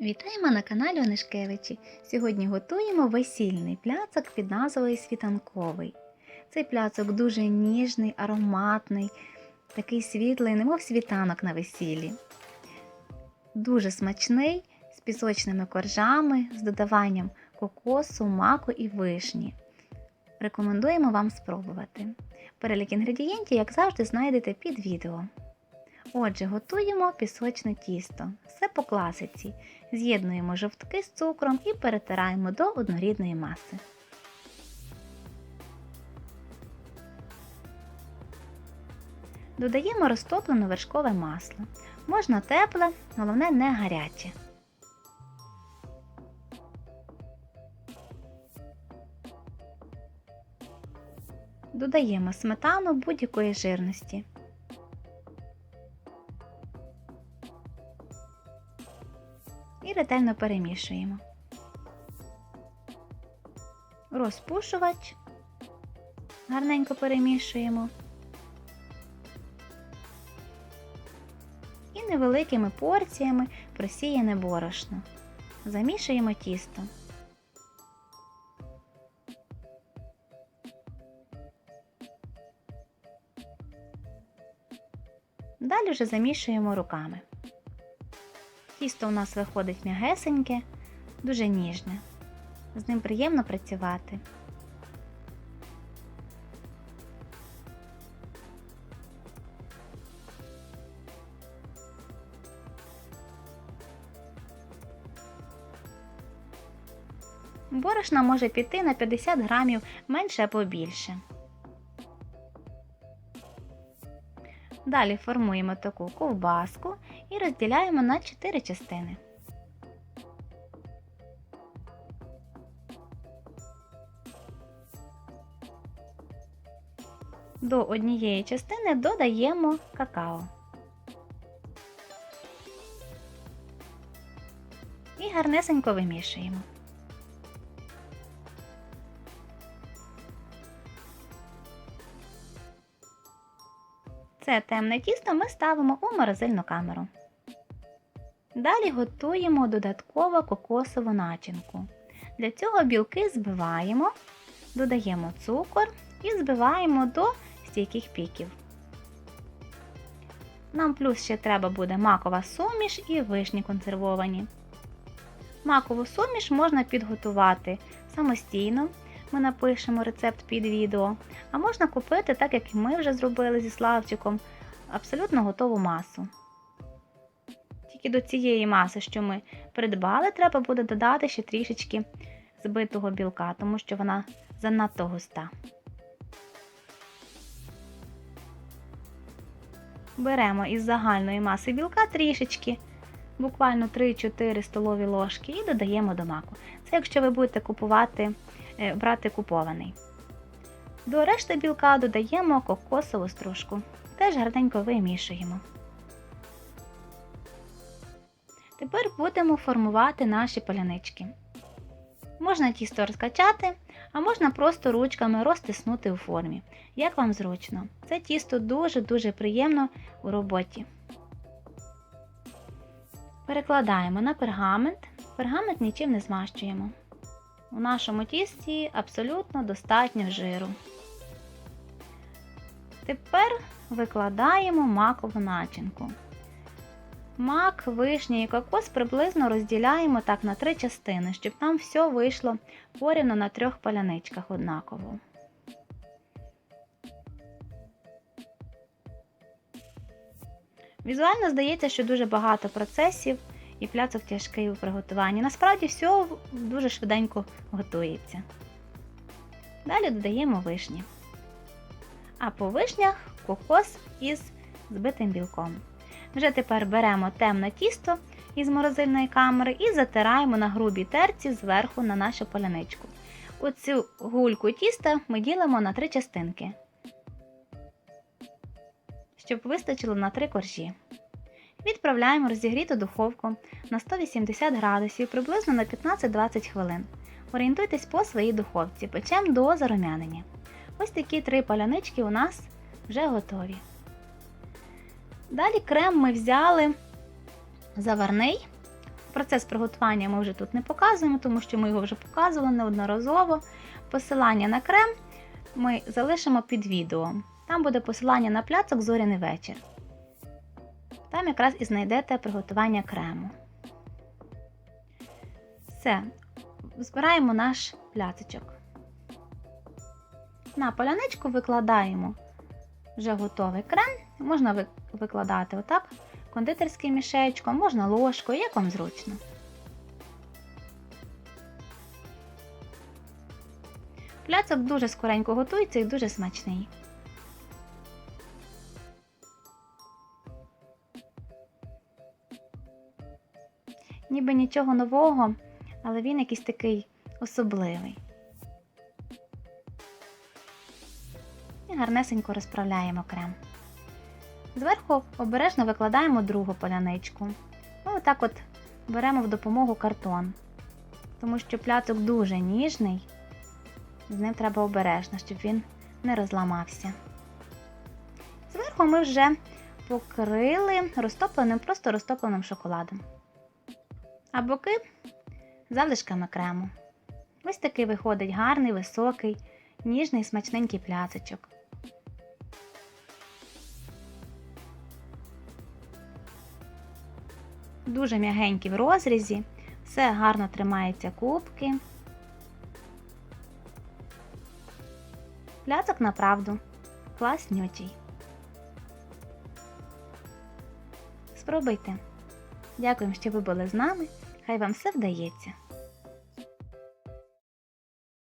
Вітаємо на каналі Онишкевичі. Сьогодні готуємо весільний пляцок під назвою світанковий. Цей пляцок дуже ніжний, ароматний, такий світлий, немов світанок на весіллі. Дуже смачний, з пісочними коржами, з додаванням кокосу, маку і вишні. Рекомендуємо вам спробувати. Перелік інгредієнтів, як завжди, знайдете під відео. Отже, готуємо пісочне тісто. Все по класиці. З'єднуємо жовтки з цукром і перетираємо до однорідної маси. Додаємо розтоплене вершкове масло. Можна тепле, головне не гаряче. Додаємо сметану будь-якої жирності. Ретельно перемішуємо. Розпушувач гарненько перемішуємо. І невеликими порціями просіяне борошно. Замішуємо тісто. Далі вже замішуємо руками. Тісто у нас виходить м'ягесеньке, дуже ніжне. З ним приємно працювати. Борошна може піти на 50 грамів менше або більше. Далі формуємо таку ковбаску і розділяємо на 4 частини. До однієї частини додаємо какао. І гарнесенько вимішуємо. Це темне тісто ми ставимо у морозильну камеру. Далі готуємо додатково кокосову начинку. Для цього білки збиваємо, додаємо цукор і збиваємо до стійких піків. Нам плюс ще треба буде макова суміш і вишні консервовані. Макову суміш можна підготувати самостійно. Ми напишемо рецепт під відео, а можна купити, так як ми вже зробили зі Славчиком, абсолютно готову масу. Тільки до цієї маси, що ми придбали, треба буде додати ще трішечки збитого білка, тому що вона занадто густа. Беремо із загальної маси білка трішечки, буквально 3-4 столові ложки, і додаємо до маку. Це якщо ви будете купувати, е, брати купований. До решти білка додаємо кокосову стружку. Теж гарненько вимішуємо. Тепер будемо формувати наші полянички. Можна тісто розкачати, а можна просто ручками розтиснути у формі. Як вам зручно. Це тісто дуже-дуже приємно у роботі. Перекладаємо на пергамент. Пергамент нічим не змащуємо. У нашому тісті абсолютно достатньо жиру. Тепер викладаємо макову начинку. Мак, вишня і кокос приблизно розділяємо так на три частини, щоб нам все вийшло порівно на трьох паляничках однаково. Візуально здається, що дуже багато процесів і пляцок тяжкий у приготуванні. Насправді все дуже швиденько готується. Далі додаємо вишні. А по вишнях кокос із збитим білком. Вже тепер беремо темне тісто із морозильної камери і затираємо на грубій терці зверху на нашу поляничку. Оцю гульку тіста ми ділимо на три частинки, щоб вистачило на три коржі. Відправляємо розігріту духовку на 180 градусів приблизно на 15-20 хвилин. Орієнтуйтесь по своїй духовці, печемо до зарум'янення. Ось такі три палянички у нас вже готові. Далі крем ми взяли заварний Процес приготування ми вже тут не показуємо, тому що ми його вже показували неодноразово. Посилання на крем ми залишимо під відео. Там буде посилання на пляцок зоряний вечір. Там якраз і знайдете приготування крему. Все, збираємо наш пляцочок. На поляничку викладаємо вже готовий крем. Можна викладати отак кондитерським мішечком, можна ложкою, як вам зручно. Пляцок дуже скоренько готується і дуже смачний. Ніби нічого нового, але він якийсь такий особливий. І гарнесенько розправляємо крем. Зверху обережно викладаємо другу поляничку. Ми отак от беремо в допомогу картон, тому що пляцок дуже ніжний, з ним треба обережно, щоб він не розламався. Зверху ми вже покрили розтопленим, просто розтопленим шоколадом. А боки залишками крему. Ось такий виходить гарний, високий, ніжний, смачненький пляцочок. Дуже м'ягенькі в розрізі, все гарно тримається кубки. Пляцок направду класнючий. Спробуйте. Дякуємо, що ви були з нами. Хай вам все вдається.